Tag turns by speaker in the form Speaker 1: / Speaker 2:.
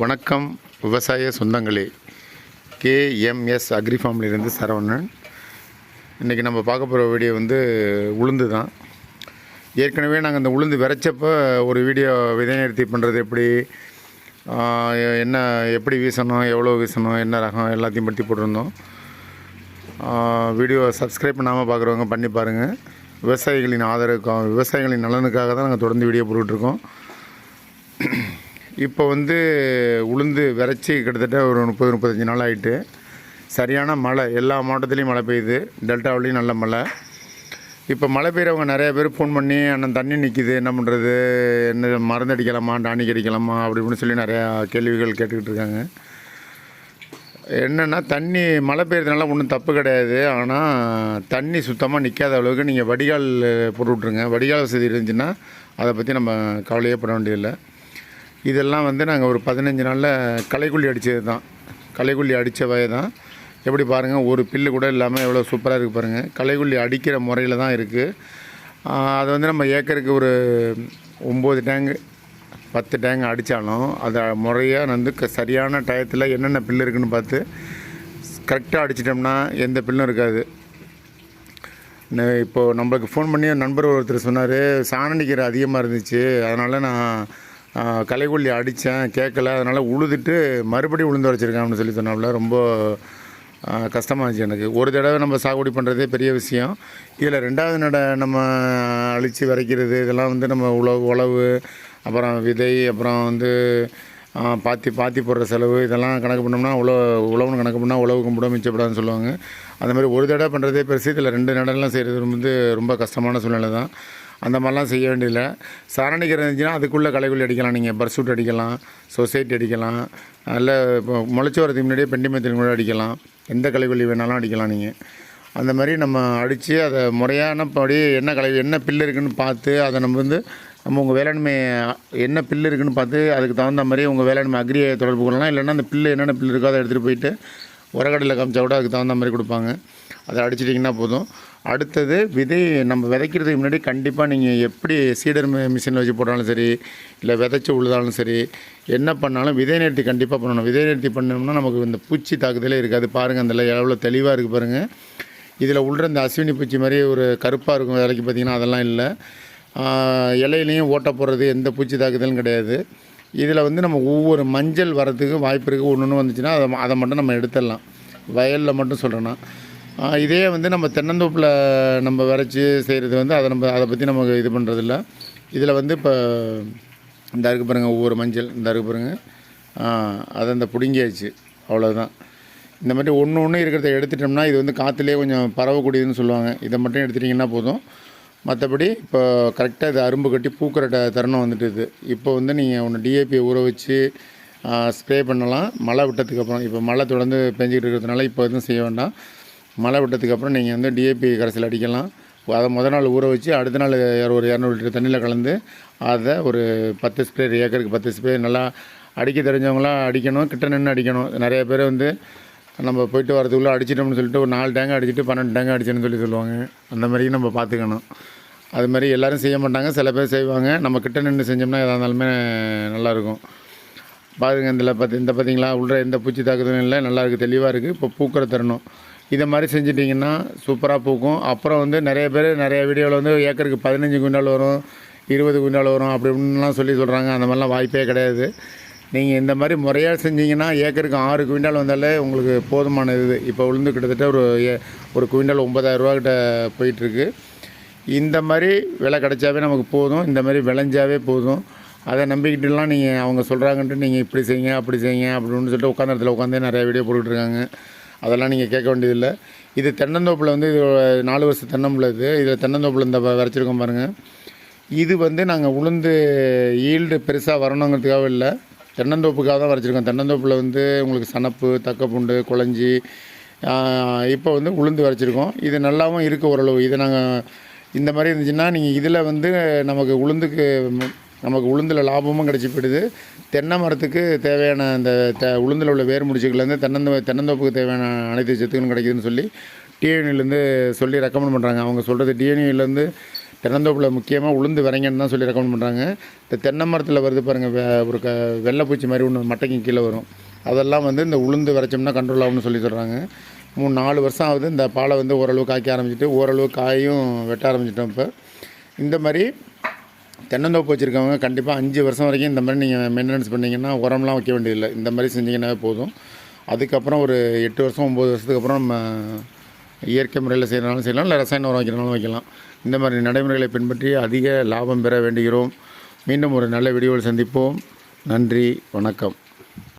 Speaker 1: வணக்கம் விவசாய சொந்தங்களே. கேஎம்எஸ் அக்ரிஃபார்ம்லேருந்து சரவணன். இன்றைக்கி நம்ம பார்க்க போகிற வீடியோ வந்து உளுந்து தான் ஏற்கனவே நாங்கள் அந்த உளுந்து விதைச்சப்போ ஒரு வீடியோ விதை நிறுத்தி பண்ணுறது எப்படி என்ன எப்படி வீசணும் எவ்வளோ வீசணும் என்ன ரகம் எல்லாத்தையும் பற்றி போட்டிருந்தோம். வீடியோ சப்ஸ்கிரைப் பண்ணாமல் பார்க்குறவங்க பண்ணி பாருங்கள் விவசாயிகளின் ஆதரவுக்காக விவசாயிகளின் நலனுக்காக தான் நாங்கள் தொடர்ந்து வீடியோ போட்டுட்ருக்கோம் இப்போ வந்து உளுந்து விரைச்சி கிட்டத்தட்ட ஒரு முப்பது முப்பத்தஞ்சு நாள் ஆகிட்டு சரியான மழை. எல்லா மாவட்டத்துலேயும் மழை பெய்யுது. டெல்டாவிலையும் நல்ல மழை. இப்போ மழை பெய்கிறவங்க நிறைய பேர் ஃபோன் பண்ணி அண்ணன் தண்ணி நிற்கிது என்ன பண்ணுறது என்ன மருந்து அடிக்கலாமா? டானிக் அடிக்கலாமா? அப்படி இப்படின்னு சொல்லி நிறையா கேள்விகள் கேட்டுக்கிட்டு இருக்காங்க. என்னென்னா தண்ணி மழை பெய்யறதுனால ஒன்றும் தப்பு கிடையாது. ஆனால் தண்ணி சுத்தமாக நிற்காத அளவுக்கு நீங்கள் வடிகால் போட்டு விட்ருங்க வடிகால் வசதி இருந்துச்சுன்னா அதை பற்றி நம்ம கவலையே பட வேண்டியதில்லை. இதெல்லாம் வந்து நாங்கள் ஒரு பதினஞ்சு நாளில் களைக்குள்ளி அடித்தது தான் களைக்குள்ளி அடித்த வகை தான் எப்படி பாருங்கள் ஒரு பில்லு கூட இல்லாமல் எவ்வளோ சூப்பராக இருக்குது பாருங்கள் களைக்குள்ளி அடிக்கிற முறையில் தான் இருக்குது அது வந்து நம்ம ஏக்கருக்கு ஒரு ஒம்பது டேங்கு பத்து டேங்கு அடித்தாலும் அதை முறையாக வந்து க- சரியான டயத்தில் என்னென்ன பில்லு இருக்குதுன்னு பார்த்து கரெக்டாக அடிச்சிட்டோம்னா எந்த பில்லும் இருக்காது. இப்போது நம்மளுக்கு ஃபோன் பண்ணி நண்பர் ஒருத்தர் சொன்னார் சாணடிக்கிற அதிகமாக இருந்துச்சு. அதனால் நான் ஆ, அடித்தேன் கேட்கல அதனால் உழுதுட்டு மறுபடியும் உளுந்து வச்சுருக்கேன் அப்படின்னு சொல்லி சொன்னாப்புல ரொம்ப கஷ்டமாக கஷ்டமா இருந்துச்சு எனக்கு. ஒரு தடவை நம்ம சாகுபடி பண்ணுறதே பெரிய விஷயம். இதில் ரெண்டாவது நட நம்ம அழித்து விதைக்கிறது இதெல்லாம் வந்து நம்ம உழவு உழவு அப்புறம் விதை அப்புறம் வந்து பாத்தி பாத்தி போடுற செலவு இதெல்லாம் கணக்கு பண்ணோம்னா உழவு உழவுன்னு கணக்கு பண்ணால் உழவு கும்பிட மிச்சப்படாதுன்னு சொல்லுவாங்க. அந்த மாதிரி ஒரு தடவை பண்ணுறதே பெருசு. இதில் ரெண்டு நடலாம் செய்கிறது வந்து ரொம்ப கஷ்டமான சூழ்நிலை தான். அந்த மாதிரிலாம் செய்ய வேண்டியதில்லை. சாரணிக்கிற இருந்துச்சுன்னா அதுக்குள்ளே களைக்குள்ளி அடிக்கலாம். நீங்கள் பர்சூட் அடிக்கலாம் சொசைட்டி அடிக்கலாம் இல்லை இப்போ முளைச்சி வரதுக்கு முன்னாடியே பெண்டிமத்தில் கூட அடிக்கலாம். எந்த களைக்கொல்லி வேணாலும் அடிக்கலாம் நீங்கள் அந்த மாதிரி நம்ம அடித்து அதை முறையான படி என்ன கலை என்ன பில்லு இருக்குதுன்னு பார்த்து அதை நம்ம வந்து நம்ம உங்கள் வேளாண்மை என்ன பில்லு இருக்குதுன்னு பார்த்து அதுக்கு தகுந்த மாதிரி உங்கள் வேளாண்மை அக்ரியை தொடர்பு கொள்ளலாம். இல்லைன்னா அந்த பில்லு என்னென்ன பில் இருக்கோ அதை எடுத்துகிட்டு போயிட்டு உரக்கடையில் காமிச்சா கூட அதுக்கு தகுந்த மாதிரி கொடுப்பாங்க. அதை அடிச்சிட்டிங்கன்னா போதும். அடுத்தது விதை நம்ம விதைக்கிறதுக்கு முன்னாடி கண்டிப்பாக நீங்கள் எப்படி சீடர் மிஷினில் வச்சு போட்டாலும் சரி இல்லை விதைச்சி உழுதாலும் சரி என்ன பண்ணாலும் விதை நேர்த்தி கண்டிப்பாக பண்ணணும். விதை நேர்த்தி பண்ணோம்னா நமக்கு இந்த பூச்சி தாக்குதலே இருக்காது. பாருங்கள் அந்த எவ்வளோ தெளிவாக இருக்குது பாருங்கள் இதில் உள்ள இந்த அஸ்வினி பூச்சி மாதிரி ஒரு கருப்பாக இருக்கும் விலைக்கு பார்த்தீங்கன்னா அதெல்லாம் இல்லை. இலையிலையும் ஓட்ட போடுறது எந்த பூச்சி தாக்குதலும் கிடையாது. இதில் வந்து நம்ம ஒவ்வொரு மஞ்சள் வரதுக்கு வாய்ப்பு இருக்குது. ஒன்று ஒன்று வந்துச்சுன்னா அதை அதை மட்டும் நம்ம எடுத்துடலாம். வயலில் மட்டும் சொல்கிறேன்னா இதே வந்து நம்ம தென்னந்தோப்பில் நம்ம விரைச்சி செய்கிறது வந்து அதை நம்ம அதை பற்றி நமக்கு இது பண்ணுறதில்ல இதில் வந்து இப்போ இந்த இருக்கு பாருங்கள் ஒவ்வொரு மஞ்சள் இந்த இருக்கு பாருங்கள் அதை அந்த பிடுங்கியாச்சு. அவ்வளோதான் இந்த மாதிரி ஒன்று ஒன்று இருக்கிறத எடுத்துட்டோம்னா இது வந்து காற்றுலேயே கொஞ்சம் பரவக்கூடியதுன்னு சொல்லுவாங்க. இதை மட்டும் எடுத்துட்டிங்கன்னா போதும். மற்றபடி இப்போ கரெக்டாக இது அரும்பு கட்டி பூக்கிற ட தருணம் வந்துட்டுது இப்போ வந்து நீங்கள் ஒன்று டிஏபியை ஊற வச்சு ஸ்ப்ரே பண்ணலாம். மழை விட்டதுக்கு அப்புறம் இப்போ மழை தொடர்ந்து பெஞ்சிக்கிட்டு இருக்கிறதுனால இப்போ எதுவும் செய்ய வேண்டாம். மழை விட்டதுக்கு அப்புறம் நீங்கள் வந்து டிஏபி கரைசல் அடிக்கலாம். அதை முத நாள் ஊற வச்சு அடுத்த நாள் ஒரு இரநூறு லிட்டர் தண்ணியில் கலந்து அதை ஒரு பத்து ஸ்ப்ரே ஏக்கருக்கு பத்து ஸ்ப்ரே நல்லா அடிக்க தெரிஞ்சவங்களாம் அடிக்கணும். கிட்ட நின்று அடிக்கணும். நிறைய பேர் வந்து நம்ம போயிட்டு வரதுக்குள்ளே அடிச்சிட்டோம்னு சொல்லிட்டு ஒரு நாலு டேங்க் அடிச்சுட்டு பன்னெண்டு டேங்க் அடிச்சேன்னு சொல்லி சொல்லுவாங்க. அந்த மாதிரி நம்ம பார்த்துக்கணும். அது மாதிரி எல்லோரும் செய்ய மாட்டாங்க. சில பேர் செய்வாங்க. நம்ம கிட்ட நின்று செஞ்சோம்னா எதாக இருந்தாலுமே நல்லாயிருக்கும் பாருங்க இதில் பார்த்து இந்த பார்த்தீங்களா உள்ள எந்த பூச்சி தாக்குதலும் இல்லை. நல்லா இருக்குது தெளிவாக இருக்குது இப்போ பூக்கிற தரணும். இதை மாதிரி செஞ்சிட்டிங்கன்னா சூப்பராக பூக்கும். அப்புறம் வந்து நிறைய பேர் நிறைய வீடியோவில் வந்து ஏக்கருக்கு பதினஞ்சு குவிண்டால் வரும் இருபது குவிண்டால் வரும் அப்படி இப்படின்லாம் சொல்லி சொல்கிறாங்க அந்த மாதிரிலாம் வாய்ப்பே கிடையாது. நீங்கள் இந்த மாதிரி முறையாக செஞ்சீங்கன்னா ஏக்கருக்கு ஆறு குவிண்டால் வந்தாலே உங்களுக்கு போதுமான இது. இப்போ உளுந்து கிட்டத்தட்ட ஒரு ஏ- ஒரு குவிண்டால் ஒன்பதாயிரரூவா கிட்ட போயிட்டுருக்கு. இந்த மாதிரி விலை கிடைச்சாவே நமக்கு போதும். இந்த மாதிரி விளைஞ்சாவே போதும். அதை நம்பிக்கிட்டுலாம் நீங்கள் அவங்க சொல்கிறாங்கன்ட்டு நீங்கள் இப்படி செய்யுங்க அப்படி செய்யுங்க அப்படின்னு சொல்லிட்டு உட்காந்த இடத்துல உட்காந்தே நிறைய வீடியோ போட்டுக்கிட்டு இருக்காங்க அதெல்லாம் நீங்கள் கேட்க வேண்டியதில்லை. இது தென்னந்தோப்பில் வந்து இது நாலு வருஷம் தென்னம்பில் இது. இதில் தென்னந்தோப்பில் இந்த வரைச்சிருக்கோம் பாருங்கள் இது வந்து நாங்கள் உளுந்து ஈல்டு பெருசாக வரணுங்கிறதுக்காக இல்லை. தென்னந்தோப்புக்காக தான் வரைச்சிருக்கோம். தென்னந்தோப்பில் வந்து உங்களுக்கு சனப்பு தக்கப்பூண்டு குழஞ்சி இப்போ வந்து உளுந்து வரைச்சிருக்கோம். இது நல்லாவும் இருக்குது ஓரளவு. இதை நாங்கள் இந்த மாதிரி இருந்துச்சுன்னா நீங்கள் இதில் வந்து நமக்கு உளுந்துக்கு நமக்கு உளுந்தில் லாபமும் கிடச்சி போயிடுது தென்னை மரத்துக்கு தேவையான அந்த த உளுந்தில் உள்ள வேர் முடிச்சுக்கலேருந்து தென்னந்தோ தென்னந்தோப்புக்கு தேவையான அனைத்து சத்துக்களும் கிடைக்குதுன்னு சொல்லி டிஎன்இலேருந்து சொல்லி ரெக்கமெண்ட் பண்ணுறாங்க அவங்க சொல்கிறது டிஎன்இலேருந்து தென்னந்தோப்பில் முக்கியமாக உளுந்து விரைங்கன்னு தான் சொல்லி ரெக்கமெண்ட் பண்ணுறாங்க இந்த தென்னை மரத்தில் வருது பாருங்கள் ஒரு க வெள்ளைப்பூச்சி மாதிரி ஒன்று மட்டைக்கு கீழே வரும். அதெல்லாம் வந்து இந்த உளுந்து விரைச்சோம்னா கண்ட்ரோல் ஆகும்னு சொல்லி சொல்கிறாங்க மூணு நாலு வருஷம் ஆகுது இந்த பாலை வந்து ஓரளவு காய்க்க ஆரம்பிச்சிட்டு ஓரளவு காயும் வெட்ட ஆரம்பிச்சிட்டோம் இப்போ. இந்த மாதிரி தென்னந்தோப்பு வச்சுருக்கவங்க கண்டிப்பாக அஞ்சு வருஷம் வரைக்கும் இந்த மாதிரி நீங்கள் மெயின்டெனன்ஸ் பண்ணிங்கன்னா உரம்லாம் வைக்க வேண்டியதில்லை. இந்த மாதிரி செஞ்சிங்கன்னாவே போதும். அதுக்கப்புறம் ஒரு எட்டு வருஷம் ஒம்பது வருஷத்துக்கு அப்புறம் நம்ம இயற்கை முறையில் செய்கிறனாலும் செய்யலாம் இல்லை ரசாயன உரம் வைக்கிறனாலும் வைக்கலாம். இந்த மாதிரி நடைமுறைகளை பின்பற்றி அதிக லாபம் பெற வேண்டுகிறோம். மீண்டும் ஒரு நல்ல வீடியோவில் சந்திப்போம். நன்றி வணக்கம்.